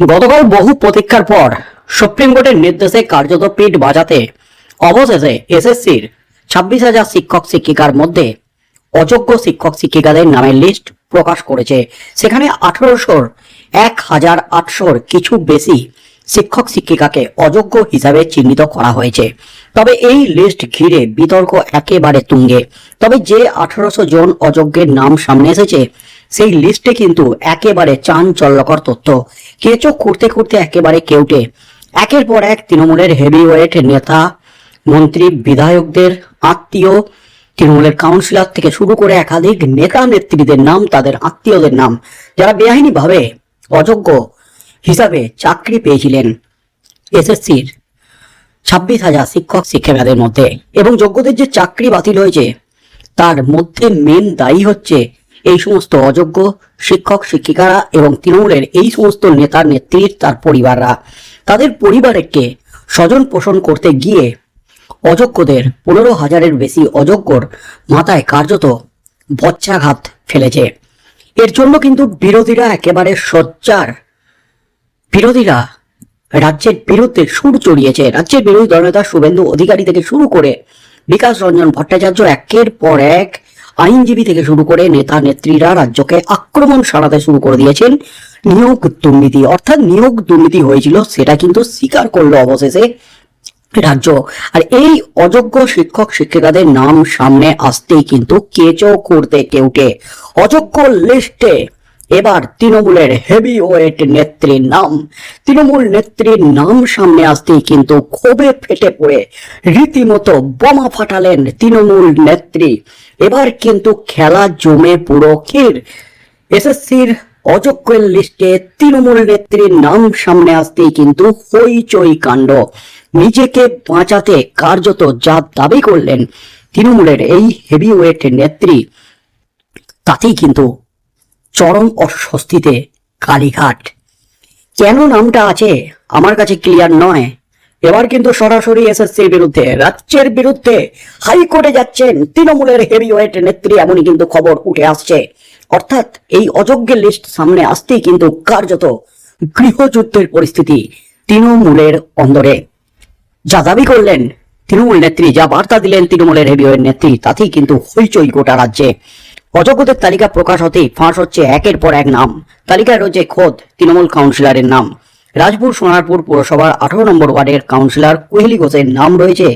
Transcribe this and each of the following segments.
গতকাল বহু প্রতীক্ষার পর সুপ্রিম কোর্টের নির্দেশে কার্যত পিঠ বাজাতে অবশেষে এসএসসির ছাব্বিশ হাজার শিক্ষক শিক্ষিকার মধ্যে অযোগ্য শিক্ষক শিক্ষিকাদের নামের লিস্ট প্রকাশ করেছে। সেখানে আঠারোশোর এক হাজার আটশোর কিছু বেশি শিক্ষক শিক্ষিকাকে অযোগ্য হিসাবে চিহ্নিত করা হয়েছে। তবে এই লিস্ট ঘিরে বিতর্ক একেবারে তুঙ্গে। তবে যে আঠারোশো জন অযোগ্যের নাম সামনে এসেছে সেই লিস্টে কিন্তু একেবারে চাঞ্চল্যকর তথ্য। কেঁচো খুঁড়তে খুঁড়তে একেবারে কেউটে। একের পর এক তৃণমূলের হেভিওয়েট নেতা, মন্ত্রী, বিধায়কদের, আত্মীয়, তৃণমূলের কাউন্সিলর থেকে শুরু করে একাধিক নেতা নেত্রীদের নাম, তাদের আত্মীয়দের নাম, যারা বেআইনিভাবে অযোগ্য হিসাবে চাকরি পেয়েছিলেন এসএসসির ছাব্বিশ হাজার শিক্ষক শিক্ষিকাদের মধ্যে। এবং যোগ্যদের যে চাকরি বাতিল হয়েছে, তার মধ্যে মেন দায়ী হচ্ছে এই সমস্ত অযোগ্য শিক্ষক, শিক্ষিকারা এবং তৃণমূলের এই সমস্ত নেতা নেত্রীর তার পরিবাররা, তাদের পরিবারকে স্বজন পোষণ করতে গিয়ে অযোগ্যদের পনেরো হাজারের বেশি অযোগ্যর মাথায় কার্যত বচ্চাঘাত ফেলেছে। এর জন্য কিন্তু বিরোধীরা একেবারে সোচ্চার বিরোধীরা রাজ্যের বিরুদ্ধে সুর চড়িয়েছে। রাজ্যের বিরোধী দলনেতা শুভেন্দু অধিকারী থেকে শুরু করে বিকাশ রঞ্জন ভট্টাচার্য একের পর এক আইনজীবী থেকে শুরু করে নেতা নেত্রীরা রাজ্যকে আক্রমণ সারাতে শুরু করে দিয়েছেন। নিয়োগ দুর্নীতি, অর্থাৎ নিয়োগ দুর্নীতি হয়েছিল, সেটা কিন্তু স্বীকার করল অবশেষে রাজ্য। আর এই অযোগ্য শিক্ষক, শিক্ষিকাদের নাম সামনে আসতেই কিন্তু কেচো করতে কেউটে। অযোগ্য লিস্টে এবার তৃণমূলের হেভি ওয়েট নেত্রীর নাম। তৃণমূল নেত্রীর নাম সামনে আসতেই কিন্তু ক্ষোভে ফেটে পড়ে। রীতিমতো বোমা ফাটালেন তৃণমূল নেত্রী। এবার কিন্তু খেলা জমে পুরো ক্ষীর। এসএসসির অযোগ্যের লিস্টে তৃণমূল নেত্রীর নাম সামনে আসতেই কিন্তু হইচই কাণ্ড। নিজেকে বাঁচাতে কার্যত যা দাবি করলেন তৃণমূলের এই হেভিওয়েট নেত্রী, তাতেই কিন্তু চরম অস্বস্তিতে কালীঘাট। কেন নামটা আছে আমার কাছে ক্লিয়ার নয়। এবার কিন্তু সরাসরি এসএসসির বিরুদ্ধে, রাজ্যের বিরুদ্ধে হাইকোর্টে যাচ্ছেন তৃণমূলের হেভিওয়েট নেত্রী এমনই কিন্তু খবর উঠে আসছে। অর্থাৎ এই অযোগ্যের লিস্ট সামনে আসতেই কিন্তু কার্যত গৃহযুদ্ধের পরিস্থিতি তৃণমূলের অন্দরে। যা দাবি করলেন তৃণমূল নেত্রী, যা বার্তা দিলেন তৃণমূলের হেভিওয়েট নেত্রী, তাতেই কিন্তু হইচই গোটা রাজ্যে। অযোগ্যদের তালিকা প্রকাশ হতেই ফাঁস হচ্ছে একের পর এক নাম। তালিকায় রয়েছে খোদ, তৃণমূল কাউন্সিলরের নাম। রাজপুর সোনারপুর পুরসভার আঠারো নম্বর ওয়ার্ডের কাউন্সিলর কোহেলি ঘোষের নাম রয়েছে।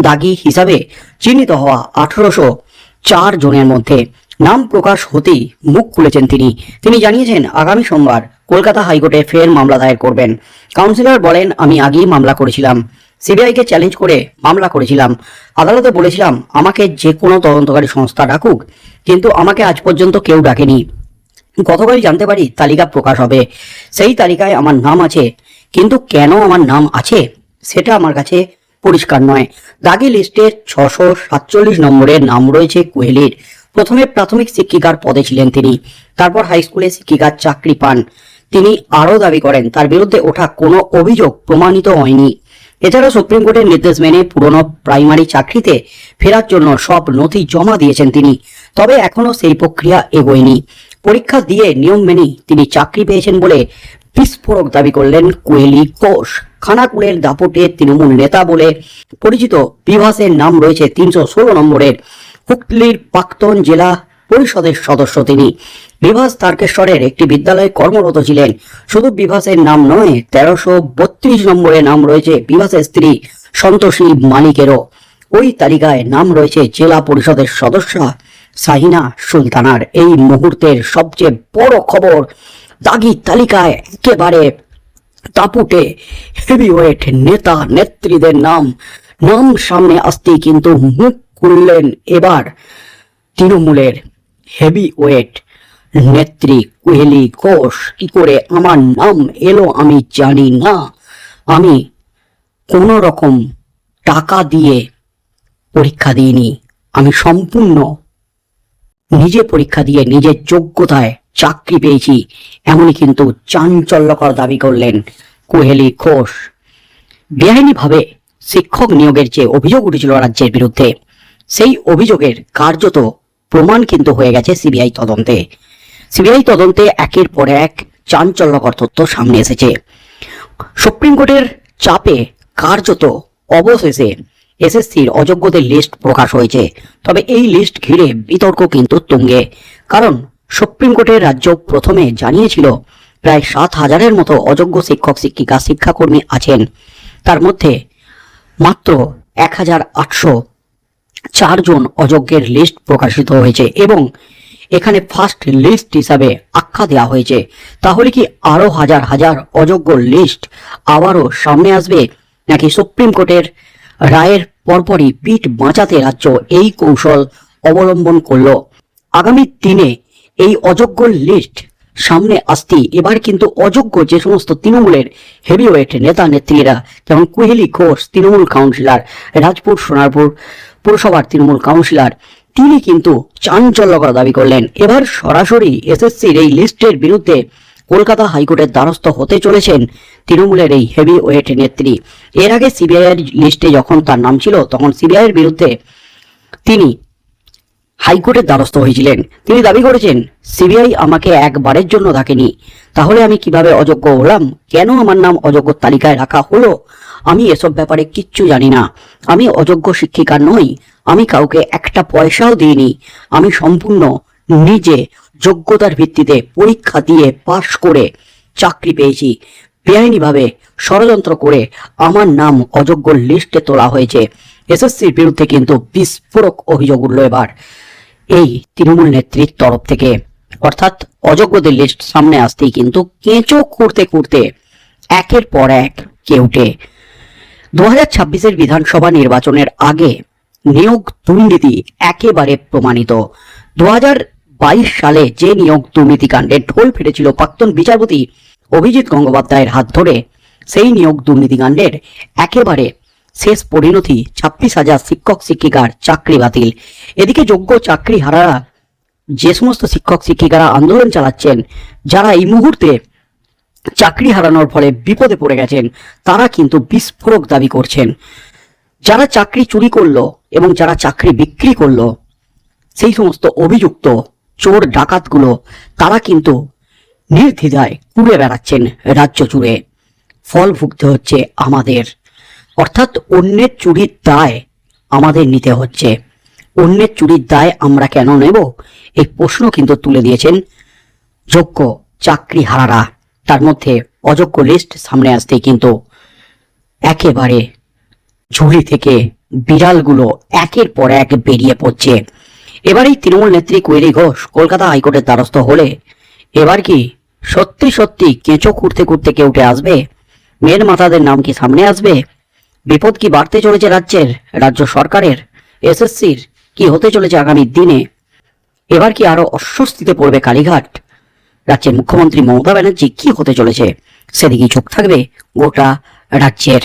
দাগি হিসাবে চিহ্নিত হওয়া আঠারোশো চার জনের মধ্যে নাম প্রকাশ হতেই মুখ খুলেছেন তিনি। তিনি জানিয়েছেন, আগামী সোমবার কলকাতা হাইকোর্টে ফের মামলা দায়ের করবেন। কাউন্সিলর বলেন, আমি আগেই মামলা করেছিলাম। সিবিআইকে চ্যালেঞ্জ করে মামলা করেছিলাম। আদালতে বলেছিলাম, আমাকে যে কোনো তদন্তকারী সংস্থা ডাকুক, কিন্তু আমাকে আজ পর্যন্ত কেউ ডাকেনি। গতকাল জানতে পারি, তালিকা প্রকাশ হবে। সেই তালিকায় আমার নাম আছে, কিন্তু কেন আমার নাম আছে, সেটা আমার কাছে পরিষ্কার নয়। দাগি লিস্টে ছশো সাতচল্লিশ নম্বরের নাম রয়েছে কোহেলির। প্রথমে প্রাথমিক শিক্ষিকার পদে ছিলেন তিনি, তারপর হাই স্কুলে শিক্ষিকার চাকরি পান। তিনি আরও দাবি করেন, তার বিরুদ্ধে ওঠা কোনো অভিযোগ প্রমাণিত হয়নি। এছাড়া সুপ্রিম কোর্টের নির্দেশ মেনে পুরনো প্রাইমারি চাকরিতে ফেরার জন্য সব নথি জমা দিয়েছেন তিনি। তবে এখনও সেই প্রক্রিয়া এগোয়নি। পরীক্ষা দিয়ে নিয়ম মেনেই তিনি চাকরি পেয়েছেন বলে বিস্ফোরক দাবি করলেন কোয়েলি ঘোষ। খানাকুলের দাপটে তৃণমূল নেতা বলে পরিচিত বিভাসের নাম রয়েছে তিনশো ষোলো নম্বরের হুগলির প্রাক্তন জেলা পরিষদের সদস্য তিনি। বিভাস তারকেশ্বরের একটি বিদ্যালয়ে কর্মরত ছিলেন। শুধু বিভাসের নাম নয়, তেরোশো বত্রিশ নম্বরে নাম রয়েছে বিভাসের স্ত্রী সন্তোষী মালিকেরও ওই তালিকায় নাম রয়েছে জেলা পরিষদের সদস্য সাহিনা সুলতানার। এই মুহূর্তের সবচেয়ে বড় খবর, দাগি তালিকায় একেবারে তাপুটে হেভিওয়েট নেতা নেত্রীদের নাম। নাম সামনে আসতেই কিন্তু মুখ খুললেন এবার তৃণমূলের হেভি ওয়েট নেত্রী কোহেলি ঘোষ, কি করে আমার নাম এলো আমি জানি না। আমি কোনো রকম টাকা দিয়ে পরীক্ষা দিইনি। আমি সম্পূর্ণ নিজে পরীক্ষা দিয়ে নিজের যোগ্যতায় চাকরি পেয়েছি, এমনই কিন্তু চাঞ্চল্যকর দাবি করলেন কোহেলি ঘোষ। বেআইনিভাবে শিক্ষক নিয়োগের যে অভিযোগ উঠেছিল রাজ্যের বিরুদ্ধে, সেই অভিযোগের কার্যত প্রমাণ কিন্তু হয়ে গেছে সিবিআই তদন্তে। সিবিআই তদন্তে একের পর এক চাঞ্চল্যকর তথ্য সামনে এসেছে। সুপ্রিম কোর্টের চাপে কার্যত অবশেষে এসএসসির অযোগ্যদের লিস্ট প্রকাশ হয়েছে। তবে এই লিস্ট ঘিরে বিতর্ক কিন্তু তুঙ্গে। কারণ সুপ্রিম কোর্টের রাজ্য প্রথমে জানিয়েছিল, প্রায় সাত হাজারের মতো অযোগ্য শিক্ষক, শিক্ষিকা, শিক্ষাকর্মী আছেন। তার মধ্যে মাত্র এক হাজার আটশো চারজন অযোগ্যের লিস্ট প্রকাশিত হয়েছে এবং এখানে ফার্স্ট লিস্ট হিসাবে আখ্যা দেওয়া হয়েছে। তাহলে কি আরও হাজার হাজার অযোগ্য লিস্ট আবারও সামনে আসবে? নাকি সুপ্রিম কোর্টের রায়ের পরপরই পিঠ বাঁচাতে রাজ্য এই কৌশল অবলম্বন করল? আগামী দিনে এই অযোগ্য লিস্ট সামনে আসতেই এবার কিন্তু অযোগ্য যে সমস্ত তৃণমূলের হেভিওয়েট নেতা নেত্রীরা যেমন কুহেলি ঘোষ, তৃণমূল কাউন্সিলর রাজপুর সোনারপুর পুরসভার তৃণমূল কাউন্সিলর। তিনি কিন্তু চাঞ্চল্যকর দাবি করলেন। এবার সরাসরি এসএসসির এই লিস্টের বিরুদ্ধে কলকাতা হাইকোর্টের দ্বারস্থ হতে চলেছেন তৃণমূলের এই হেভি ওয়েট নেত্রী। এর আগে সিবিআই এর লিস্টে যখন তার নাম ছিল, তখন সিবিআই এর বিরুদ্ধে তিনি হাইকোর্টের দ্বারস্থ হয়েছিলেন। তিনি দাবি করেছেন, সিবিআই আমাকে একবারের জন্য ডাকেনি। তাহলে আমি কীভাবে অযোগ্য হলাম? কেন আমার নাম অযোগ্য তালিকায় রাখা হলো? আমি এসব ব্যাপারে কিচ্ছু জানি না। আমি অযোগ্য শিক্ষিকা নই। আমি কাউকে একটা পয়সাও দিইনি। আমি সম্পূর্ণ নিজে যোগ্যতার ভিত্তিতে পরীক্ষা দিয়ে পাশ করে চাকরি পেয়েছি। বেআইনিভাবে ষড়যন্ত্র করে আমার নাম অযোগ্য লিস্টে তোলা হয়েছে। এসএসসির বিরুদ্ধে কিন্তু বিস্ফোরক অভিযোগ উঠল এবার। এই তৃণমূল নেত্রীর তরফ থেকে। অর্থাৎ অযোগ্যদের লিস্ট সামনে আসতেই কিন্তু কেঁচো করতে করতে একের পর এক কেউটে দু হাজার বিধানসভা নির্বাচনের আগে নিয়োগ দুর্নীতি একেবারে প্রমাণিত। দু বাইশ সালে যে নিয়োগ দুর্নীতি কাণ্ডে ঢোল ফেটেছিল প্রাক্তন বিচারপতি অভিজিৎ গঙ্গোপাধ্যায়ের হাত ধরে, সেই নিয়োগ দুর্নীতি কাণ্ডের একেবারে শেষ পরিণতি ছাব্বিশ হাজার শিক্ষক শিক্ষিকার চাকরি বাতিল। এদিকে যোগ্য চাকরি হারারা যে সমস্ত শিক্ষক শিক্ষিকারা আন্দোলন চালাচ্ছেন, যারা এই মুহূর্তে চাকরি হারানোর ফলে বিপদে পড়ে গেছেন, তারা কিন্তু বিস্ফোরক দাবি করছেন। যারা চাকরি চুরি করল এবং যারা চাকরি বিক্রি করল, সেই সমস্ত অভিযুক্ত, চোর, ডাকাতগুলো, তারা কিন্তু নির্দ্বিধায় ঘুরে বেড়াচ্ছেন রাজ্য জুড়ে। ফল ভুগতে হচ্ছে আমাদের। অর্থাৎ অন্যের চুরির দায় আমাদের নিতে হচ্ছে। অন্যের চুরির দায় আমরা কেন নেব? এই প্রশ্ন কিন্তু তুলে দিয়েছেন যোগ্য চাকরি হারারা। তার মধ্যে অযোগ্য লিস্ট সামনে আসতেই কিন্তু একেবারে ঝুড়ি থেকে বিড়ালগুলো একের পর এক বেরিয়ে পড়ছে। এবার এই তৃণমূল নেত্রী কৈরি ঘোষ কলকাতা হাইকোর্টের দ্বারস্থ হলে এবার কি সত্যি সত্যি কেঁচো খুঁড়তে খুঁড়তে কেউ উঠে আসবে? মেয়ের মাতাদের নাম কি সামনে আসবে? বিপদ কি বাড়তে চলেছে রাজ্যের, রাজ্য সরকারের, এসএসসির, কি হতে চলেছে আগামী দিনে? এবার কি আরও অস্বস্তিতে পড়বে কালীঘাট? রাজ্যের মুখ্যমন্ত্রী মমতা ব্যানার্জি কি হতে চলেছে? সেদিকেই চোখ থাকবে গোটা রাজ্যের